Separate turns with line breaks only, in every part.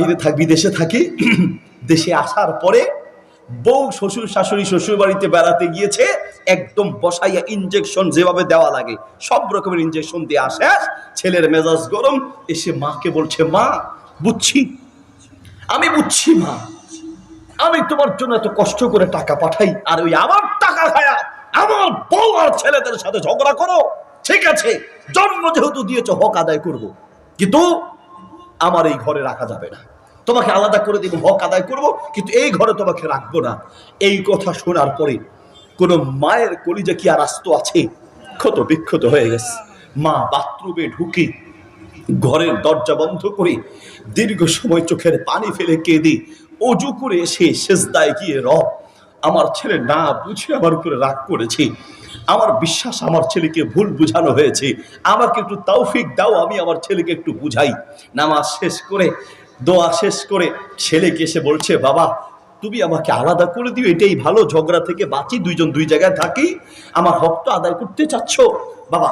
এই বিদেশে থাকি, দেশে আসার পরে বউ শ্বশুর শাশুড়ি শ্বশুর বাড়িতে বেড়াতে গিয়েছে, একদম বসাইয়া ইনজেকশন যেভাবে দেওয়া লাগে, সব রকমের ইনজেকশন দিয়ে আসে ছেলের মেজাজ গরম, এসে মাকে বলছে, মা, বুঝছি, আমি বুঝছি, মা, আমি তোমার জন্য এত কষ্ট করে টাকা পাঠাই, আর ওই আমার টাকা খায়া আমার বউ আর ছেলেদের সাথে ঝগড়া করো, ঠিক আছে, জন্ম যেহেতু দিয়েছ, হক আদায় করব। কিন্তু আমার এই ঘরে রাখা যাবে না। তোমাকে আলাদা করে দিব, হক আদায় করব, কিন্তু এই ঘরে তোমাকে রাখব না। এই কথা শোনার পরে কোনো মায়ের কলিজা কি আর আস্ত আছে? ক্ষত বিক্ষত হয়ে গেছে। মা বাথরুমে ঢুকে ঘরের দরজা বন্ধ করে দীর্ঘ সময় চোখের পানি ফেলে কেঁদে অজু করে এসে শেষদায় গিয়ে রব, আমার ছেলে না বুঝে আমার উপরে রাগ করেছে। আমার বিশ্বাস, আমার ছেলেকে ভুল বুঝানো হয়েছে। আমাকে একটু তৌফিক দাও, আমি আমার ছেলেকে একটু বুঝাই। নামাজ শেষ করে, দোয়া শেষ করে, ছেলেকে এসে বলছে, বাবা, তুমি আমাকে আলাদা করে দিও, এটাই ভালো, ঝগড়া থেকে বাঁচি, দুইজন দুই জায়গায় থাকি। আমার হক তো আদায় করতে চাচ্ছ। বাবা,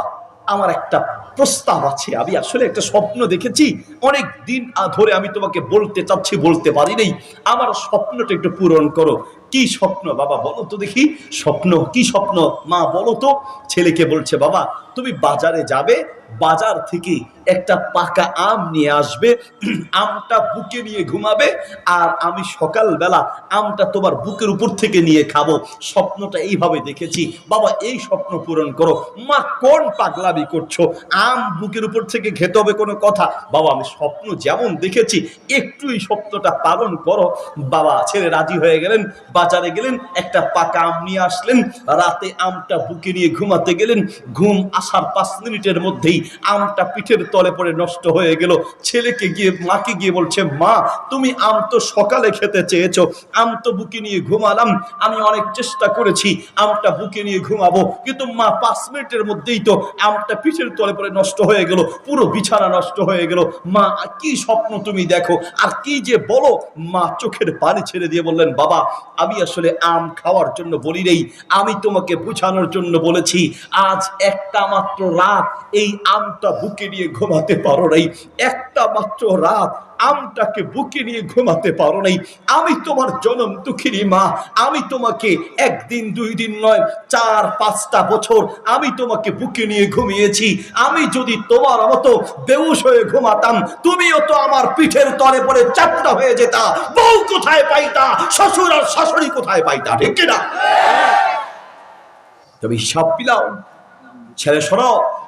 আমার একটা প্রস্তাব আছে, আমি আসলে একটা স্বপ্ন দেখেছি। অনেক দিন ধরে আমি তোমাকে বলতে চাচ্ছি, বলতে পারি নাই। আমার স্বপ্নটা একটু পূরণ করো। কি স্বপ্ন? বাবা, বলো তো দেখি, স্বপ্ন কি স্বপ্ন? মা, বলো তো। ছেলেকে বলছে, বাবা, তুমি বাজারে যাবে, বাজার থেকে একটা পাকা আম নিয়ে আসবে, আমটা বুকে নিয়ে ঘুমাবে, আর আমি সকালবেলা আমটা তোমার বুকের উপর থেকে নিয়ে খাব। স্বপ্নটা এইভাবে দেখেছি। বাবা, এই স্বপ্ন পূরণ করো। মা, কোন পাগলামি করছ? আম বুকের উপর থেকে খেতে হবে কোনো কথা? বাবা, আমি স্বপ্ন যেমন দেখেছি একটু এই স্বপ্নটা পালন করো। বাবা, ছেলে রাজি হয়ে গেলেন বাজারে গেলেন, একটা পাকা আম নিয়ে আসলেন, রাতে আমটা বুকে নিয়ে ঘুমাতে গেলেন, ঘুম আসার পাঁচ মিনিটের মধ্যেই আমটা পিঠের তলে পড়ে নষ্ট হয়ে গেল। ছেলেকে গিয়ে, মাকে গিয়ে বলছে, মা, তুমি আম তো সকালে খেতে চেয়েছো, আম তো বুকে নিয়ে ঘুমালাম, আমি অনেক চেষ্টা করেছি, আমটা বুকে নিয়ে ঘুমাবো, কিন্তু মা পাঁচ মিনিটের মধ্যেই তো আমটা পিঠের তলে পড়ে নষ্ট হয়ে গেল, পুরো বিছানা নষ্ট হয়ে গেল। মা, কি স্বপ্ন তুমি দেখো, আর কি যে বলো? মা চোখের পানি ছেড়ে দিয়ে বললেন, বাবা আমি আসলে আম খাওয়ার জন্য বলি নেই, আমি তোমাকে বুঝানোর জন্য বলেছি, আজ একটা মাত্র রাত, এই আমটা বুকে নিয়ে ঘুমাতে পারো নাই, একটা মাত্র রাত আমটাকে বুকে নিয়ে ঘুমাতে পারো নাই। আমি তোমার জনম দুঃখিনী মা। আমি তোমাকে একদিন, দুই দিন নয়, চার, পাঁচটা বছর আমি তোমাকে বুকে নিয়ে ঘুমিয়েছি। আমি যদি তোমার মতো বেউস হয়ে ঘুমাতাম, তুমিও তো আমার পিঠের তলে পরে চাপটা হয়ে যেতা। বউ কোথায় পাইতা? শ্বশুর আর শাশুড়ি কোথায় পাইতা? ঠিক কিনা? তুমি সব পিলাও। ছেলে শোনো ইউ আজ্জির লকুবাতা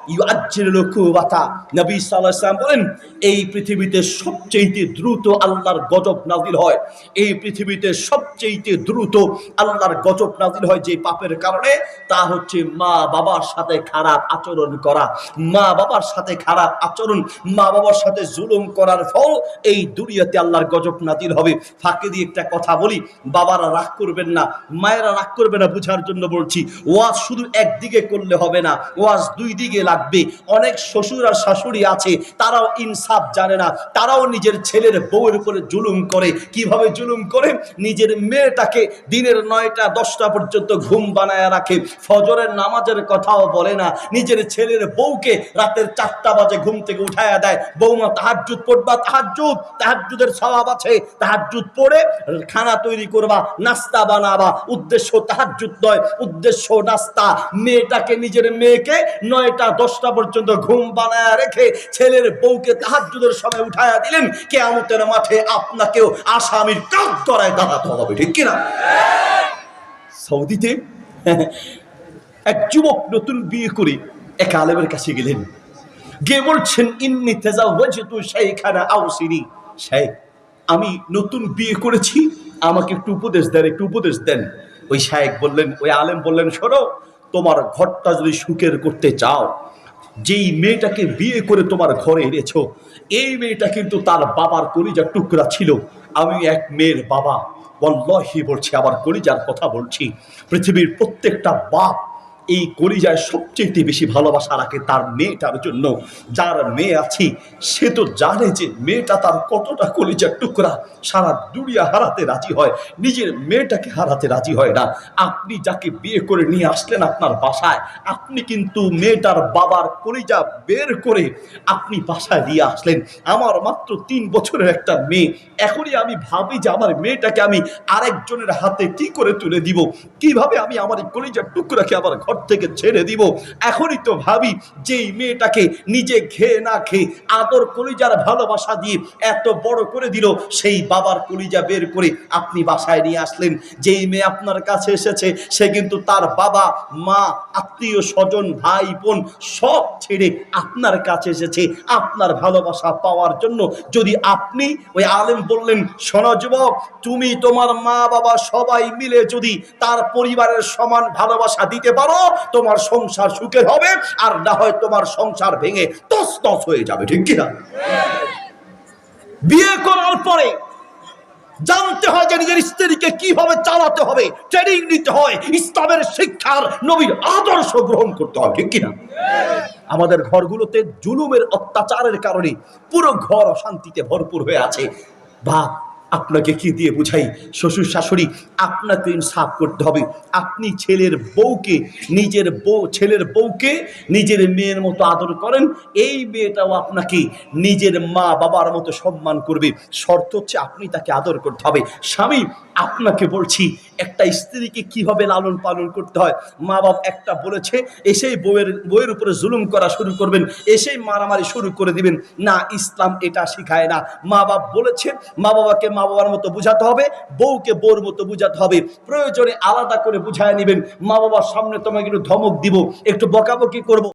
এই পৃথিবীতে সবচেয়ে দ্রুত আল্লাহর গজব নাজিল হয়। এই পৃথিবীতে সবচেয়ে দ্রুত আল্লাহর গজব নাজিল হয় যে পাপের কারণে, তা হচ্ছে মা বাবার সাথে খারাপ আচরণ করা। মা বাবার সাথে খারাপ আচরণ, মা বাবার সাথে জুলুম করার ফল এই দুনিয়াতে আল্লাহর গজব নাজিল হবে। ফাঁকে দিয়ে একটা কথা বলি, বাবারা রাগ করবেন না, মায়েরা রাগ করবে না বুঝার জন্য বলছি, ওয়াজ শুধু একদিকে করলে হবে না, ওয়াজ দুই দিকে লাগবে অনেক শ্বশুর আর শাশুড়ি আছে, তারাও ইনসাফ জানে না। তারাও নিজের ছেলের বউয়ের উপরে জুলুম করে। কীভাবে জুলুম করে? নিজের মেয়েটাকে দিনের নয়টা, দশটা পর্যন্ত ঘুম বানায় রাখে। ফজরের নামাজের কথাও বলে না। নিজের ছেলের বউকে রাতের চারটা বাজে ঘুম থেকে উঠায়া দেয়। বৌমা তাহাজ্জুদ পড়বা, তাহাজ্জুদ। তাহাজ্জুদের স্বভাব আছে। তাহাজ্জুদ পড়ে খানা তৈরি করবা, নাস্তা বানাবা। উদ্দেশ্য তাহাজ্জুদ নয়। উদ্দেশ্য নাস্তা। মেয়েটাকে, নিজের মেয়েকে নয়টা দশটা পর্যন্ত ঘুম বানায় রেখে ছেলের বউকে তাহাজ্জুদের সময় উঠায়া দিলেন, কেয়ামতের মাঠে আপনাকেও আসামির কাজ করায় দাঁড়াতে হবে, ঠিক কিনা? সৌদিতে এক যুবক নতুন বিয়ে করে এক আলেমের কাছে গেলেন। গিয়ে বলছেন, ইন্নি তেজা হয়েছে তেজাওয়াজতু শাইখানা আউসিনি শেখ আমি নতুন বিয়ে করেছি, আমাকে একটু উপদেশ দেন, একটু উপদেশ দেন। ওই শায়েক বললেন, ওই আলেম বললেন, শোনো, তোমার ঘরটা যদি সুখের করতে চাও যেই মেয়েটাকে বিয়ে করে তোমার ঘরে এনেছ, এই মেয়েটা কিন্তু তার বাবার কলিজার টুকরা ছিল। আমি এক মেয়ের বাবা। বল্লহি বলছি আবার কলিজার কথা বলছি। পৃথিবীর প্রত্যেকটা বাপ এই কলিজায় সবচেয়ে বেশি ভালোবাসা রাখে তার মেয়েটার জন্য। যার মেয়ে আছে, সে তো জানে যে মেয়েটা তার কতটা কলিজার টুকরা। সারা দুনিয়া হারাতে রাজি হয়, নিজের মেয়েটাকে হারাতে রাজি হয় না। আপনি যাকে বিয়ে করে নিয়ে আসলেন আপনার বাসায়, আপনি কিন্তু মেয়েটার বাবার কলিজা বের করে আপনি বাসায় দিয়ে আসলেন। আমার মাত্র তিন বছরের একটা মেয়ে। এখনই আমি ভাবি যে আমার মেয়েটাকে আমি আরেকজনের হাতে কি করে তুলে দিব? কীভাবে আমি আমার এই কলিজার টুকরাকে আমার ঘর থেকে ছেড়ে দিব। এখনই তো ভাবি যে এই মেয়েটাকে নিজে খেয়ে না খেয়ে আদর কলিজার ভালোবাসা দিয়ে এত বড় করে দিল, সেই বাবার কলিজা বের করে আপনি বাসায় নিয়ে আসলেন। যেই মেয়ে আপনার কাছে এসেছে, সে কিন্তু তার বাবা, মা, আত্মীয় স্বজন, ভাই, বোন সব ছেড়ে আপনার কাছে এসেছে। আপনার ভালোবাসা পাওয়ার জন্য যদি আপনি ওই আলেম বললেন, শোনো যুবক, তুমি তোমার মা বাবা সবাই মিলে যদি তার পরিবারের সমান ভালোবাসা দিতে পারো তোমার সংসার সুখের হবে, আর না হয় তোমার সংসার ভেঙে তস তস হয়ে যাবে, ঠিক কিনা? বিয়ে করার পরে জানতে হয় যে নিজের স্ত্রীকে কীভাবে চালাতে হবে ট্রেনিং নিতে হয়, ইসলামের শিক্ষার নবীর আদর্শ গ্রহণ করতে হবে ঠিক কিনা? আমাদের ঘরগুলোতে জুলুমের অত্যাচারের কারণে পুরো ঘর অশান্তিতে ভরপুর হয়ে আছে। বা আপনাকে কি দিয়ে বুঝাই? শ্বশুর শাশুড়ি, আপনাকে ইনসাফ করতে হবে। আপনি ছেলের বউকে, নিজের বউ, ছেলের বউকে নিজের মেয়ের মতো আদর করেন, এই মেয়েটাও আপনাকে নিজের মা বাবার মতো সম্মান করবে। শর্ত হচ্ছে আপনি তাকে আদর করতে হবে। স্বামী আপনাকে বলছি, একটা স্ত্রীকে কীভাবে লালন পালন করতে হয়? মা বাপ একটা বলেছে, এসেই বউয়ের বইয়ের উপরে জুলুম করা শুরু করবেন, এসেই মারামারি শুরু করে দিবেন। না, ইসলাম এটা শিখায় না। মা বাপ বলেছে, মা বাবাকে মা বাবার মতো বুঝাতে হবে, বউকে বউর মতো বুঝাতে হবে। প্রয়োজনে আলাদা করে বুঝায় নেবেন। মা বাবার সামনে তোমাকে একটু ধমক দিব, একটু বকাবকি করব।